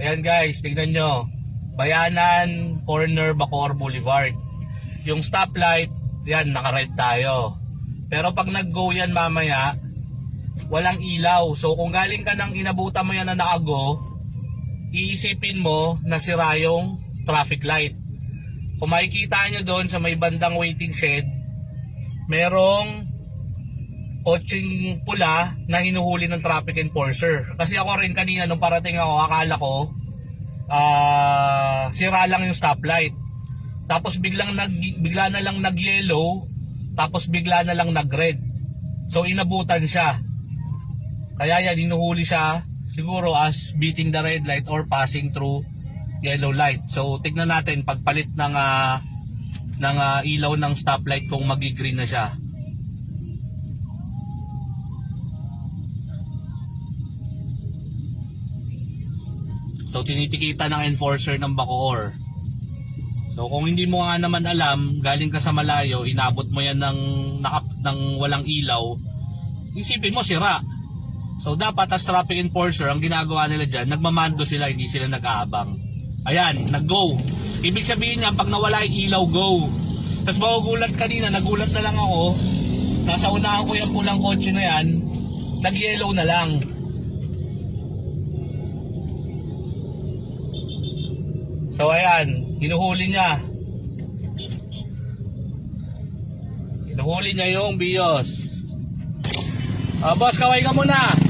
Ayan guys, tignan nyo. Bayanan, corner, Bacoor Boulevard. Yung stoplight, yan, naka-red tayo. Pero pag nag-go yan mamaya, walang ilaw. So kung galing ka ng inabutan mo yan na naka-go, iisipin mo na sira yung traffic light. Kung makikita nyo doon sa may bandang waiting shed, merong kotseng pula na hinuhuli ng traffic enforcer. Kasi ako rin kanina nung parating ako, akala ko ah sira lang yung stoplight. Tapos biglang nag bigla na lang nag-yellow, tapos bigla na lang nag-red. So inabutan siya. Kaya yan hinuhuli siya siguro as beating the red light or passing through yellow light. So tignan natin pagpalit ng ah, ng ah, ilaw ng stoplight kung magi-green na siya. So tinitikita ng enforcer ng Bacoor. So kung hindi mo nga naman alam, galing ka sa malayo, inabot mo yan ng, nakap, ng walang ilaw, isipin mo sira. So dapat as traffic enforcer, ang ginagawa nila dyan, nagmamando sila, hindi sila nag-aabang. Ayan, nag-go. Ibig sabihin niya, pag nawala yung ilaw, go. Tapos magugulat kanina, nagulat na lang ako, nasa unahan ko yung pulang kotse na yan, nag-yellow na lang. So ayan, hinuhuli niya. Hinuhuli niya yung bios. Ah, boss, kaway ka muna.